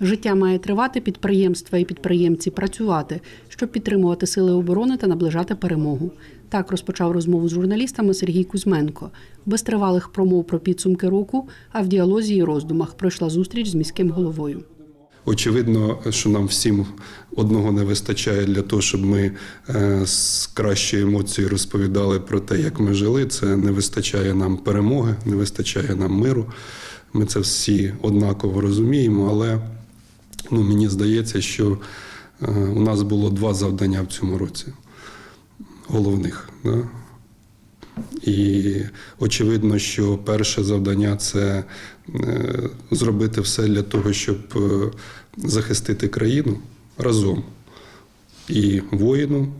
Життя має тривати, підприємства і підприємці працювати, щоб підтримувати сили оборони та наближати перемогу. Так розпочав розмову з журналістами Сергій Кузьменко. Без тривалих промов про підсумки року, а в діалозі і роздумах пройшла зустріч з міським головою. Очевидно, що нам всім одного не вистачає для того, щоб ми е, з кращою емоцією розповідали про те, як ми жили. Це не вистачає нам перемоги, не вистачає нам миру. Ми це всі однаково розуміємо, але ну, мені здається, що е, у нас було два завдання в цьому році головних. Да? І очевидно, що перше завдання це е, зробити все для того, щоб е, захистити країну разом і воїну,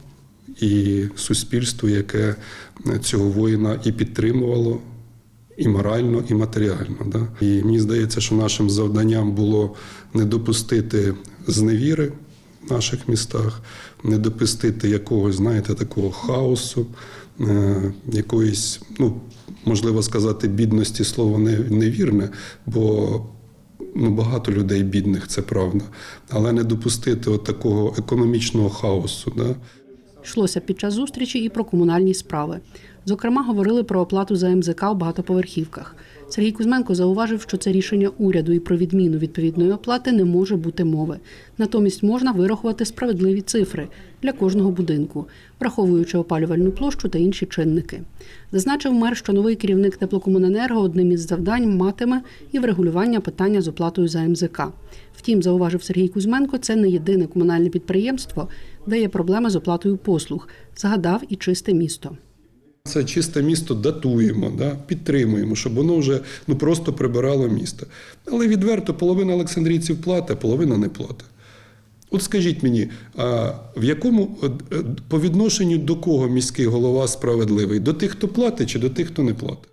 і суспільству, яке цього воїна і підтримувало, і морально, і матеріально. Да? І мені здається, що нашим завданням було не допустити зневіри в наших містах, не допустити якогось, знаєте, такого хаосу, е, якоїсь, ну, можливо сказати, бідності слово не- невірне, бо ну, багато людей бідних, це правда, але не допустити от такого економічного хаосу. Да? Йшлося під час зустрічі і про комунальні справи. Зокрема, говорили про оплату за МЗК в багатоповерхівках. Сергій Кузьменко зауважив, що це рішення уряду і про відміну відповідної оплати не може бути мови. Натомість можна вирахувати справедливі цифри для кожного будинку, враховуючи опалювальну площу та інші чинники. Зазначив мер, що новий керівник теплокомуненерго одним із завдань матиме і врегулювання питання з оплатою за МЗК. Втім, зауважив Сергій Кузьменко, це не єдине комунальне підприємство, де є проблеми з оплатою послуг. Згадав і чисте місто. Це чисте місто датуємо, да, підтримуємо, щоб воно вже ну, просто прибирало місто. Але відверто половина олександрійців платить, половина не платить. От скажіть мені, а в якому е, по відношенню до кого міський голова справедливий? До тих, хто платить, чи до тих, хто не платить?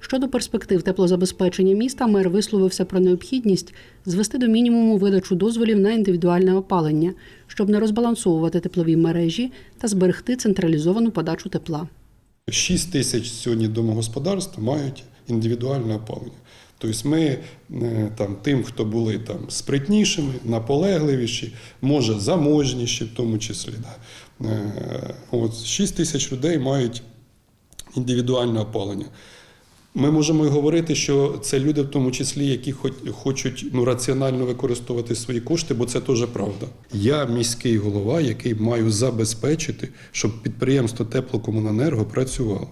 Щодо перспектив теплозабезпечення міста, мер висловився про необхідність звести до мінімуму видачу дозволів на індивідуальне опалення, щоб не розбалансовувати теплові мережі та зберегти централізовану подачу тепла. 6 тисяч сьогодні домогосподарств мають індивідуальне опалення. Тобто ми е, там, тим, хто були там, спритнішими, наполегливіші, може заможніші в тому числі. Да. Е, От 6 тисяч людей мають індивідуальне опалення. Ми можемо і говорити, що це люди, в тому числі, які хоч- хочуть ну, раціонально використовувати свої кошти, бо це теж правда. Я міський голова, який маю забезпечити, щоб підприємство теплокомуненерго працювало.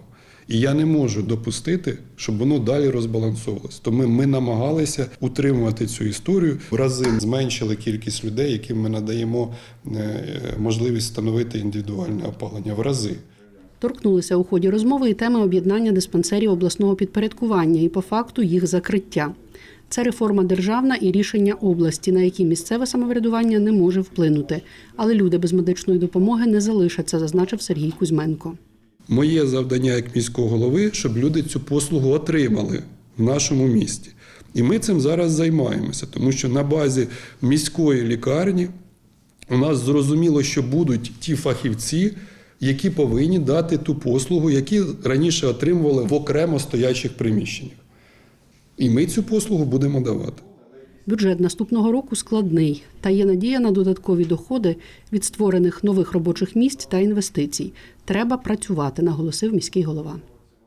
І я не можу допустити, щоб воно далі розбалансовувалось. Тому ми намагалися утримувати цю історію. В рази зменшили кількість людей, яким ми надаємо е, можливість встановити індивідуальне опалення в рази. Торкнулися у ході розмови і теми об'єднання диспансерів обласного підпорядкування і по факту їх закриття. Це реформа державна і рішення області, на які місцеве самоврядування не може вплинути. Але люди без медичної допомоги не залишаться, зазначив Сергій Кузьменко. Моє завдання як міського голови, щоб люди цю послугу отримали в нашому місті. І ми цим зараз займаємося, тому що на базі міської лікарні у нас зрозуміло, що будуть ті фахівці, які повинні дати ту послугу, які раніше отримували в окремо стоячих приміщеннях. І ми цю послугу будемо давати. Бюджет наступного року складний, та є надія на додаткові доходи від створених нових робочих місць та інвестицій. Треба працювати, наголосив міський голова.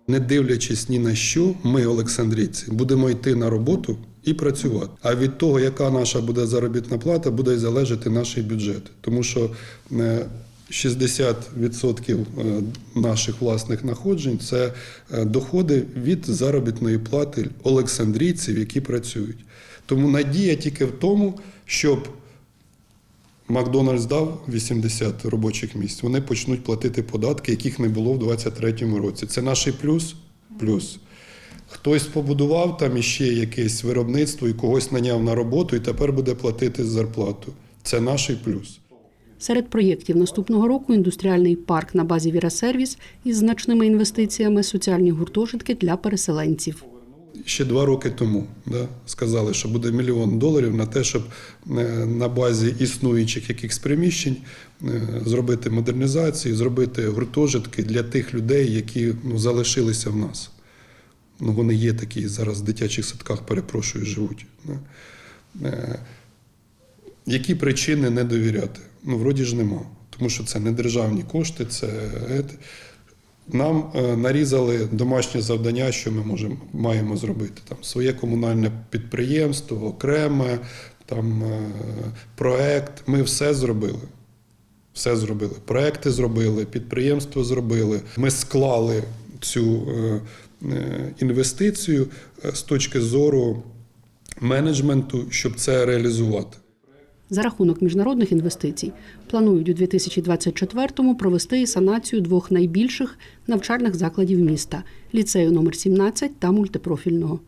Не дивлячись ні на що, ми, Олександрійці, будемо йти на роботу і працювати. А від того, яка наша буде заробітна плата, буде й залежати наш бюджет. Тому що е, 60% е, наших власних находжень це е, доходи від заробітної плати олександрійців, які працюють. Тому надія тільки в тому, щоб Макдональдс дав 80 робочих місць. Вони почнуть платити податки, яких не було в 2023 році. Це наш плюс? Плюс. Хтось побудував там іще якесь виробництво і когось наняв на роботу, і тепер буде платити зарплату. Це наш плюс. Серед проєктів наступного року індустріальний парк на базі Вірасервіс із значними інвестиціями, соціальні гуртожитки для переселенців. Ще два роки тому да, сказали, що буде мільйон доларів на те, щоб е, на базі існуючих якихось приміщень е, зробити модернізацію, зробити гуртожитки для тих людей, які ну, залишилися в нас. Ну, вони є такі зараз в дитячих садках, перепрошую, живуть. Да. Е, Які причини не довіряти? Ну, вроді ж нема. Тому що це не державні кошти, це. Нам е, нарізали домашнє завдання, що ми можемо маємо зробити. Там своє комунальне підприємство, окреме, там е, проект. Ми все зробили. Все зробили. Проекти зробили, підприємство зробили. Ми склали цю е, інвестицію з точки зору менеджменту, щоб це реалізувати. За рахунок міжнародних інвестицій планують у 2024-му провести санацію двох найбільших навчальних закладів міста ліцею номер 17 та мультипрофільного.